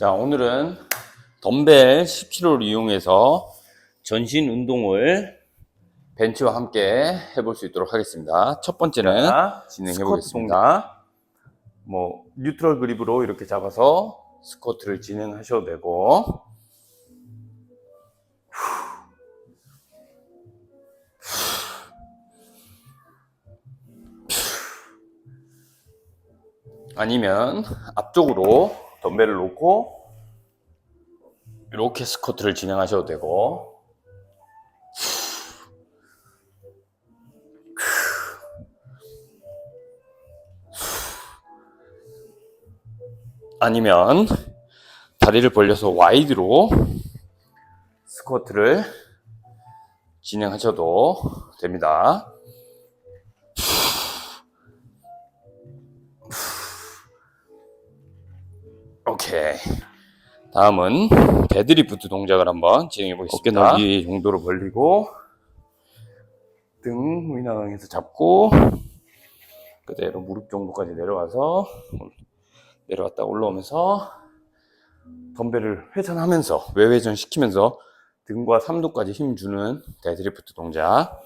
자, 오늘은 덤벨 10kg를 이용해서 전신 운동을 벤치와 함께 해볼 수 있도록 하겠습니다. 첫 번째는 진행해 보겠습니다. 뭐 뉴트럴 그립으로 이렇게 잡아서 스쿼트를 진행하셔도 되고 아니면 앞쪽으로 덤벨을 놓고 이렇게 스쿼트를 진행하셔도 되고 아니면 다리를 벌려서 와이드로 스쿼트를 진행하셔도 됩니다. 오케이. 다음은 데드리프트 동작을 한번 진행해 보겠습니다. 어깨 넓이 정도로 벌리고 등 위낭에서 잡고 그대로 무릎 정도까지 내려와서 내려왔다 올라오면서 덤벨을 회전하면서 외회전 시키면서 등과 삼두까지 힘 주는 데드리프트 동작.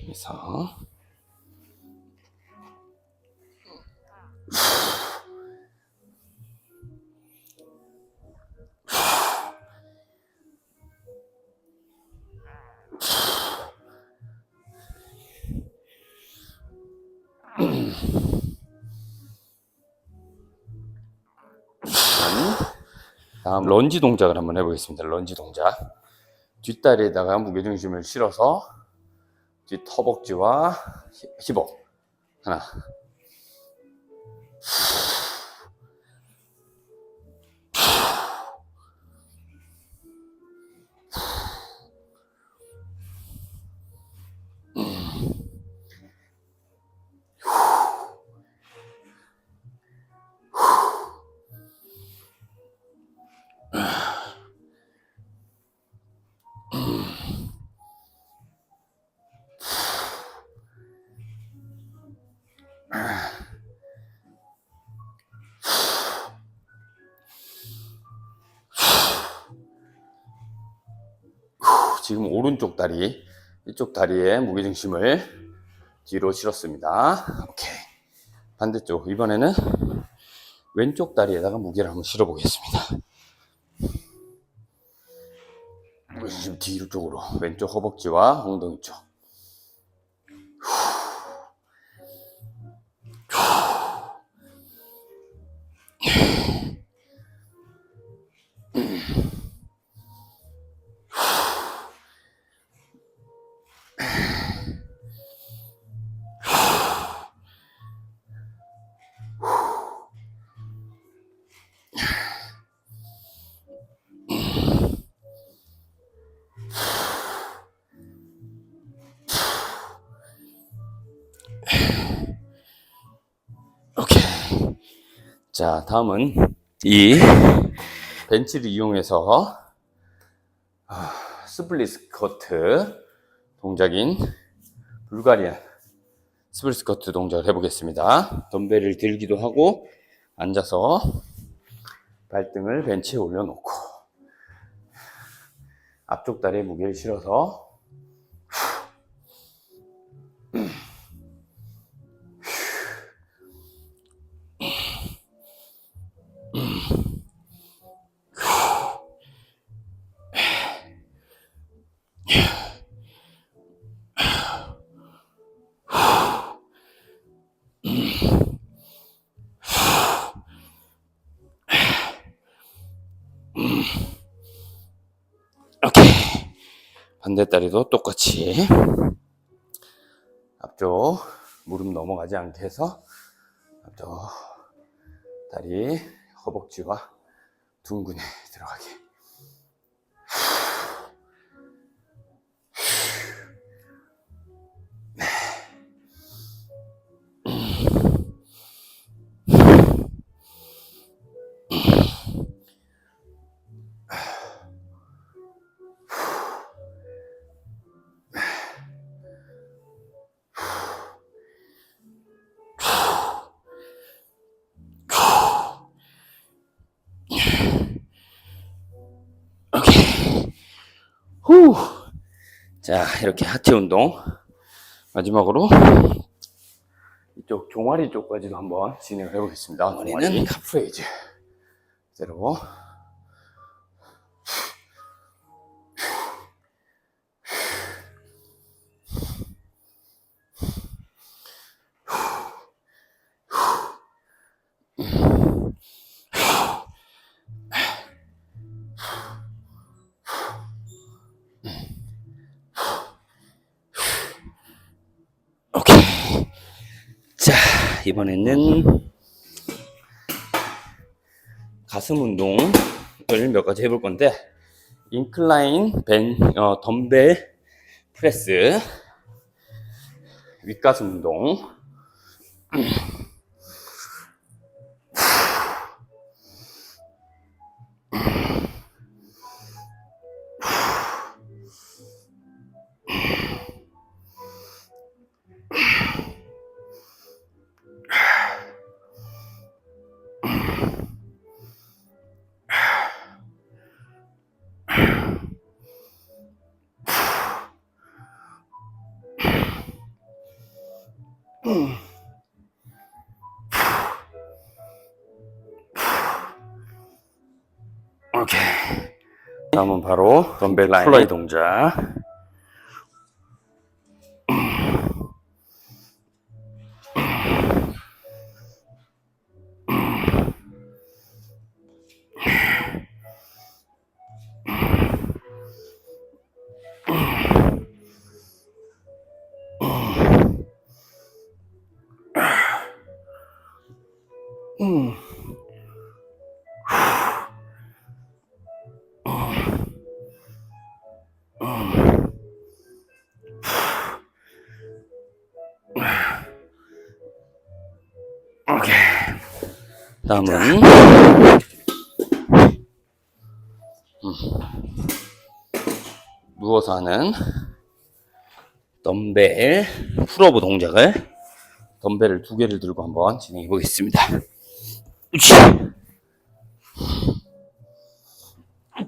그래서 다음 런지 동작을 한번 해보겠습니다. 런지 동작. 뒷다리에다가 무게중심을 실어서 뒷 허벅지와 힙- 힙업 하나 지금 오른쪽 다리 이쪽 다리에 무게중심을 뒤로 실었습니다. 오케이. 반대쪽. 이번에는 왼쪽 다리에다가 무게를 한번 실어 보겠습니다. 무게중심 뒤로 쪽으로. 왼쪽 허벅지와 엉덩이 쪽. 오케 자, 다음은 이 벤치를 이용해서 아, 스플릿 스쿼트 동작인 불가리안 스플릿 스쿼트 동작을 해보겠습니다. 덤벨을 들기도 하고 앉아서 발등을 벤치에 올려놓고 앞쪽 다리에 무게를 실어서 반대다리도 똑같이 앞쪽 무릎 넘어가지 않게 해서 앞쪽 다리 허벅지와 둥근에 들어가게. 후. 자, 이렇게 하체 운동. 마지막으로 이쪽 종아리 쪽까지도 한번 진행을 해보겠습니다. 머리는 카프레이즈. 그대로. 이번에는 가슴 운동을 몇 가지 해볼 건데, 인클라인 벤, 어, 덤벨 프레스, 윗가슴 운동, 오케이. 다음은 바로 덤벨 플라이 동작. 다음은 음. 누워서 하는 덤벨 풀업브 동작을 덤벨을 두 개를 들고 한번 진행해 보겠습니다.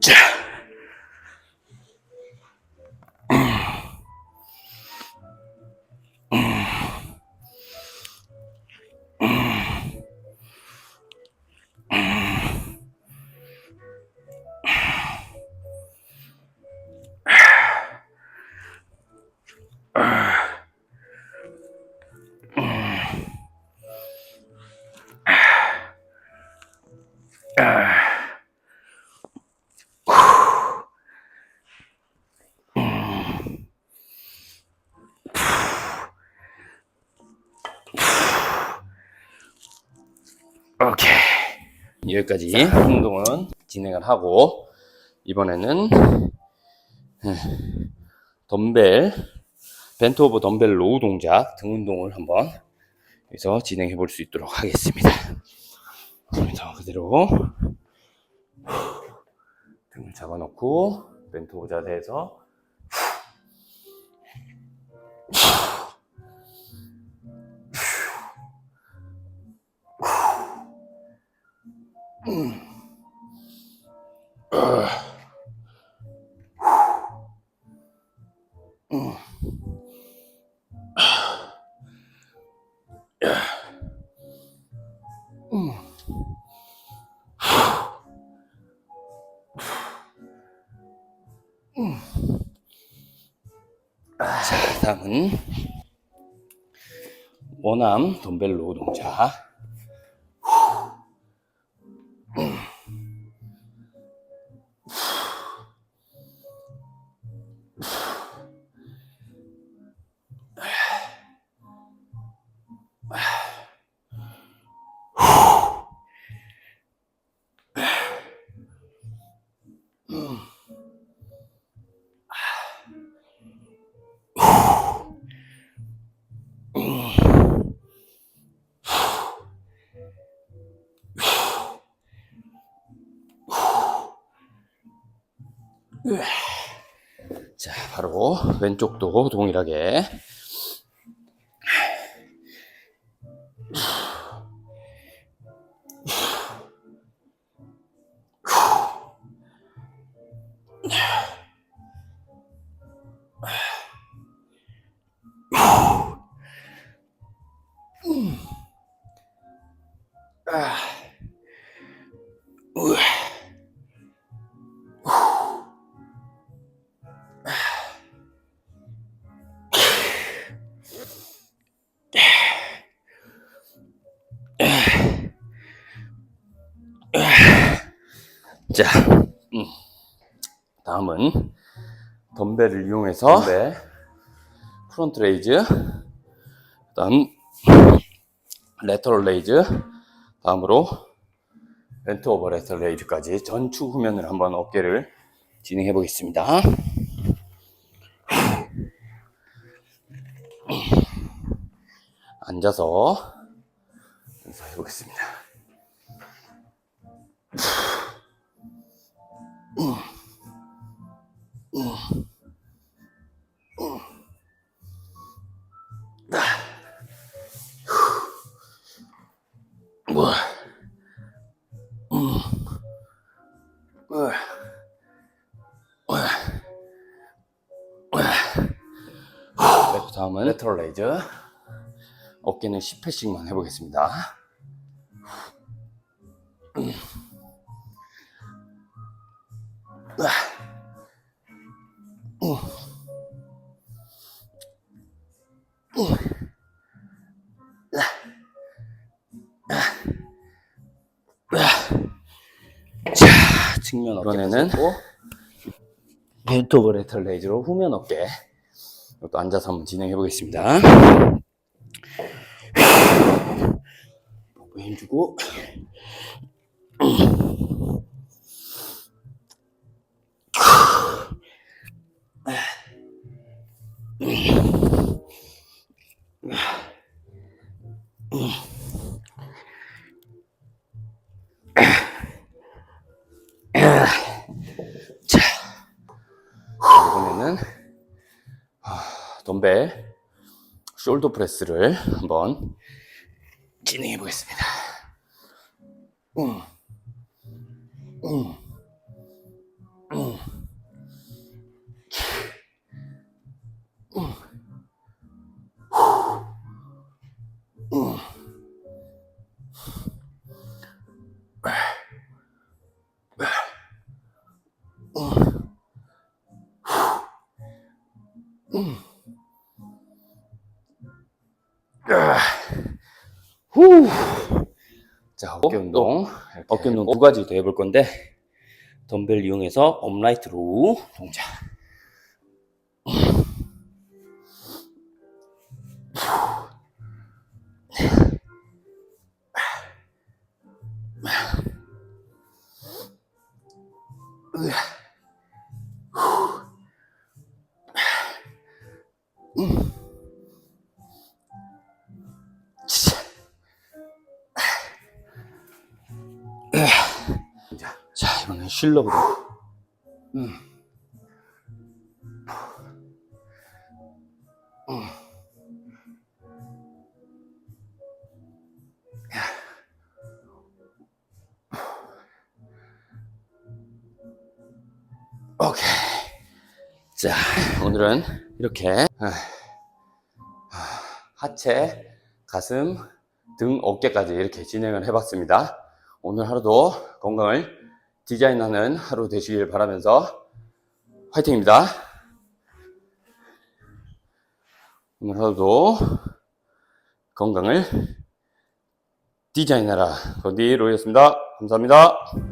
자. 여기까지 운동은 진행을 하고, 이번에는, 음, 덤벨, 벤트 오브 덤벨 로우 동작 등 운동을 한번 여기서 진행해 볼 수 있도록 하겠습니다. 그래서 그대로 등을 잡아놓고 벤트 오브 자세에서 자, 다음은 원암 덤벨 로우 동작. 자, 바로 왼쪽도 동일하게. 자, 음. 다음은 덤벨을 이용해서 덤벨, 프론트 레이즈, 다음 레터럴 레이즈, 다음으로 벤트 오버 레터럴 레이즈까지 전축 후면을 한번 어깨를 진행해 보겠습니다. 앉아서 해 보겠습니다. 다음은 레터럴 레이즈 어깨는 10회씩만 해보겠습니다. 측면 어깨 이번에는 오버 레터럴 레이즈로 후면 어깨 이것도 앉아서 한번 진행해 보겠습니다. 목에 힘주고 아, 덤벨 숄더 프레스를 한번 진행해 보겠습니다. 음. 음. 음. 후. 자, 어깨 운동. 어깨 운동 두 가지 더 해볼 건데, 덤벨 이용해서 업라이트 로우 동작. 자, 이 음. 음. 오케이. 자, 오늘은 이렇게 아, 하체, 가슴, 등, 어깨까지 이렇게 진행을 해봤습니다. 오늘 하루도 건강을 디자인하는 하루 되시길 바라면서 화이팅입니다. 오늘 하루도 건강을 디자인하라. 건디 로이였습니다. 감사합니다.